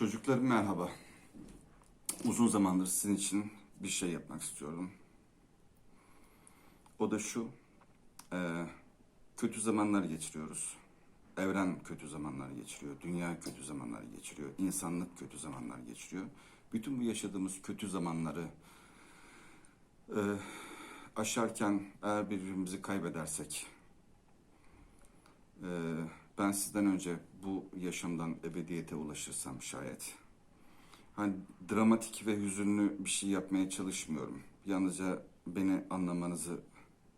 Çocuklarım merhaba. Uzun zamandır sizin için bir şey yapmak istiyorum. O da şu, e, kötü zamanlar geçiriyoruz. Evren kötü zamanlar geçiriyor, dünya kötü zamanlar geçiriyor, insanlık kötü zamanlar geçiriyor. Bütün bu yaşadığımız kötü zamanları e, aşarken eğer birbirimizi kaybedersek, ben sizden önce bu yaşamdan ebediyete ulaşırsam şayet, hani dramatik ve hüzünlü bir şey yapmaya çalışmıyorum. Yalnızca beni anlamanızı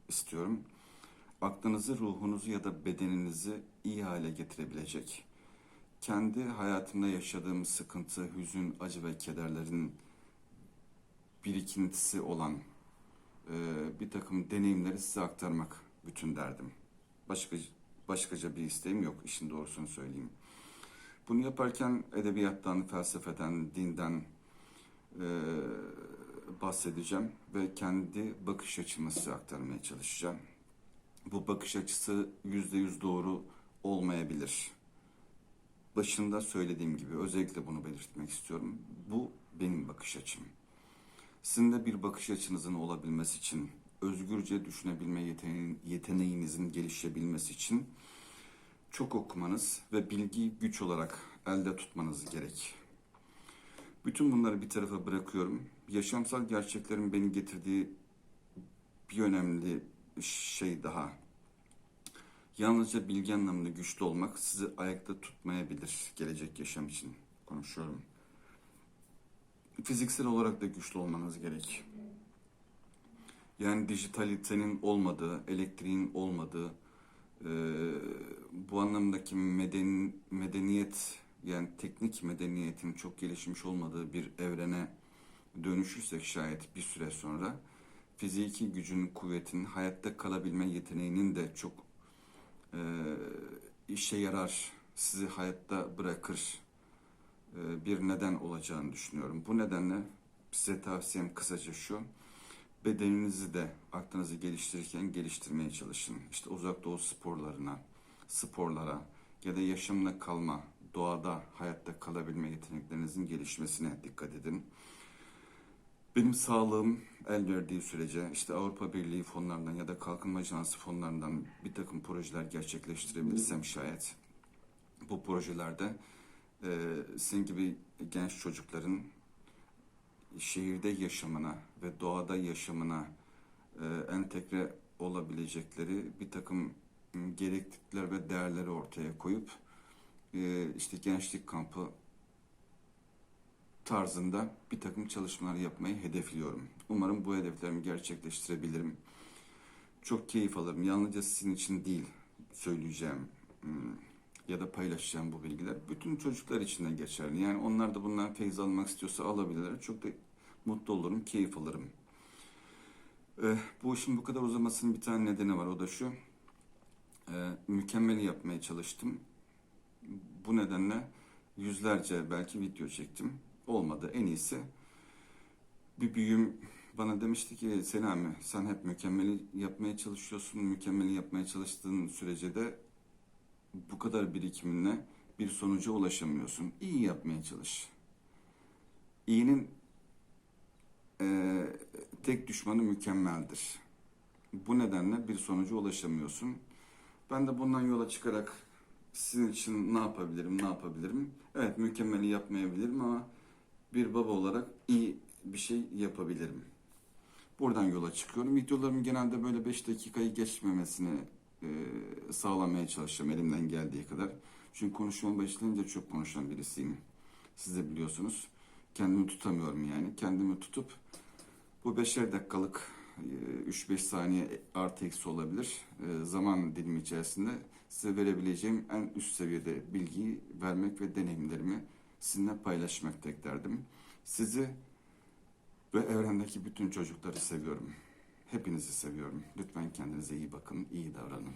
istiyorum. Aklınızı, ruhunuzu ya da bedeninizi iyi hale getirebilecek, kendi hayatımda yaşadığım sıkıntı, hüzün, acı ve kederlerin birikintisi olan e, bir takım deneyimleri size aktarmak bütün derdim. Başka başkaca bir isteğim yok, işin doğrusunu söyleyeyim. Bunu yaparken edebiyattan, felsefeden, dinden e, bahsedeceğim ve kendi bakış açımı size aktarmaya çalışacağım. Bu bakış açısı yüzde yüz doğru olmayabilir. Başında söylediğim gibi özellikle bunu belirtmek istiyorum. Bu benim bakış açım. Sizin de bir bakış açınızın olabilmesi için, özgürce düşünebilme yeteneğin- yeteneğinizin gelişebilmesi için çok okumanız ve bilgiyi güç olarak elde tutmanız gerek. Bütün bunları bir tarafa bırakıyorum. Yaşamsal gerçeklerin beni getirdiği bir önemli şey daha. Yalnızca bilgi anlamında güçlü olmak sizi ayakta tutmayabilir gelecek yaşam için konuşuyorum. Fiziksel olarak da güçlü olmanız gerek. Yani dijitalitenin olmadığı, elektriğin olmadığı, e, bu anlamdaki meden, medeniyet yani teknik medeniyetin çok gelişmiş olmadığı bir evrene dönüşürsek şayet bir süre sonra fiziki gücün, kuvvetin, hayatta kalabilme yeteneğinin de çok e, işe yarar, sizi hayatta bırakır e, bir neden olacağını düşünüyorum. Bu nedenle size tavsiyem kısaca şu. Bedeninizi de aklınızı geliştirirken geliştirmeye çalışın. İşte uzak doğu sporlarına, sporlara ya da yaşamla kalma, doğada hayatta kalabilme yeteneklerinizin gelişmesine dikkat edin. Benim sağlığım el verdiği sürece işte Avrupa Birliği fonlarından ya da Kalkınma Ajansı fonlarından bir takım projeler gerçekleştirebilirsem şayet bu projelerde e, sizin gibi genç çocukların şehirde yaşamına ve doğada yaşamına e, entegre olabilecekleri bir takım m, gereklilikler ve değerleri ortaya koyup e, işte gençlik kampı tarzında bir takım çalışmalar yapmayı hedefliyorum. Umarım bu hedeflerimi gerçekleştirebilirim. Çok keyif alırım. Yalnızca sizin için değil söyleyeceğim hmm, ya da paylaşacağım bu bilgiler. Bütün çocuklar için de geçerli. Yani onlar da bundan feyiz almak istiyorsa alabilirler. Çok da mutlu olurum, keyif alırım. Eh, bu işin bu kadar uzamasının bir tane nedeni var. O da şu. Eh, mükemmeli yapmaya çalıştım. Bu nedenle yüzlerce belki video çektim. Olmadı. En iyisi bir büyüğüm bana demişti ki Selami sen hep mükemmeli yapmaya çalışıyorsun. Mükemmeli yapmaya çalıştığın sürece de bu kadar birikiminle bir sonuca ulaşamıyorsun. İyi yapmaya çalış. İyinin eee, tek düşmanı mükemmeldir. Bu nedenle bir sonuca ulaşamıyorsun. Ben de bundan yola çıkarak sizin için ne yapabilirim, ne yapabilirim? Evet mükemmeli yapmayabilirim ama bir baba olarak iyi bir şey yapabilirim. Buradan yola çıkıyorum. Videolarım genelde böyle 5 dakikayı geçmemesini e, sağlamaya çalışıyorum elimden geldiği kadar. Çünkü konuşmama başlayınca çok konuşan birisiyim. Siz de biliyorsunuz. Kendimi tutamıyorum yani. Kendimi tutup bu beşer dakikalık e, 3-5 saniye artı eksi olabilir. E, Zaman dilimi içerisinde size verebileceğim en üst seviyede bilgiyi vermek ve deneyimlerimi sizinle paylaşmak tek derdim. Sizi ve evrendeki bütün çocukları seviyorum. Hepinizi seviyorum. Lütfen kendinize iyi bakın, iyi davranın.